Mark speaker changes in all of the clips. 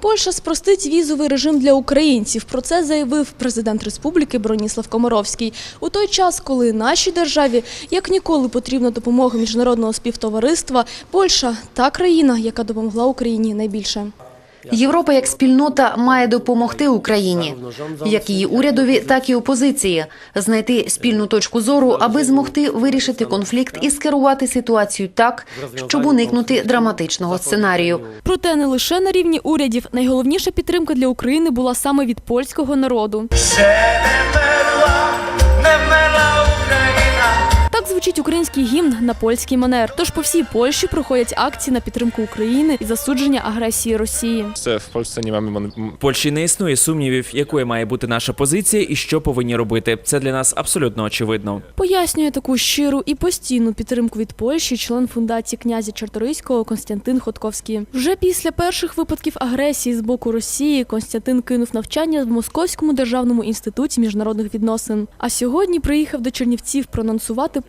Speaker 1: Польща спростить візовий режим для українців. Про це заявив президент республіки Броніслав Комаровський. У той час, коли нашій державі як ніколи потрібна допомога міжнародного співтовариства, Польща та країна, яка допомогла Україні найбільше.
Speaker 2: Європа як спільнота має допомогти Україні, як її урядові, так і опозиції, знайти спільну точку зору, аби змогти вирішити конфлікт і скерувати ситуацію так, щоб уникнути драматичного сценарію.
Speaker 1: Проте не лише на рівні урядів. Найголовніша підтримка для України була саме від польського народу.
Speaker 3: Ще не мерла, не мерла Україна.
Speaker 1: Так звучить український гімн на польський манер. Тож по всій Польщі проходять акції на підтримку України і засудження агресії Росії.
Speaker 4: Це в Польщі не
Speaker 5: В Польщі не існує сумнівів, якою має бути наша позиція і що повинні робити. Це для нас абсолютно очевидно.
Speaker 1: Пояснює таку щиру і постійну підтримку від Польщі член фундації князя Чарторийського Константин Ходковський. Вже після перших випадків агресії з боку Росії Константин кинув навчання в Московському державному інституті міжнародних відносин. А сьогодні приїхав до Чернівців проанонсувати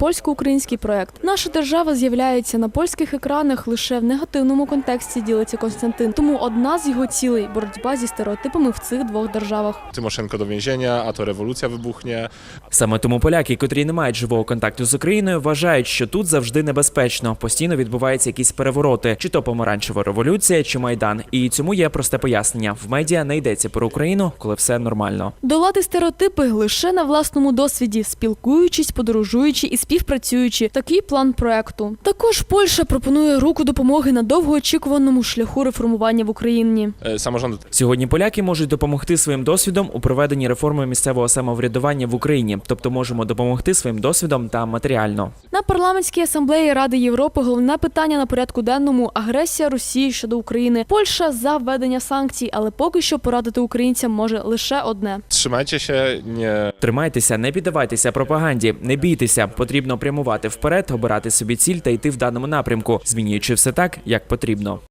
Speaker 1: польсько-український проект. Наша держава з'являється на польських екранах лише в негативному контексті. Ділиться Константин. Тому одна з його цілей боротьба зі стереотипами в цих двох державах.
Speaker 4: Тимошенко до więzienia, a to rewolucja wybuchnie.
Speaker 5: Саме тому поляки, котрі не мають живого контакту з Україною, вважають, що тут завжди небезпечно. Постійно відбуваються якісь перевороти, чи то помаранчева революція, чи майдан. І цьому є просте пояснення: в медіа не йдеться про Україну, коли все нормально.
Speaker 1: Долати стереотипи лише на власному досвіді, спілкуючись, подорожуючи і співпрацюючи. Такий план проекту. Також Польща пропонує руку допомоги на довгоочікуваному шляху реформування в Україні.
Speaker 4: E, Samorządy
Speaker 5: Сьогодні поляки можуть допомогти своїм досвідом у проведенні реформи місцевого самоврядування в Україні, тобто можемо допомогти своїм досвідом та матеріально.
Speaker 1: На парламентській асамблеї Ради Європи головне питання на порядку денному агресія Росії щодо України. Польща за введення санкцій, але поки що порадити українцям може лише одне.
Speaker 4: Тримайтеся, не...
Speaker 5: Тримайтеся, не піддавайтеся пропаганді, не бійтеся. Потрібно прямувати вперед, обирати собі ціль та йти в даному напрямку, змінюючи все так, як потрібно.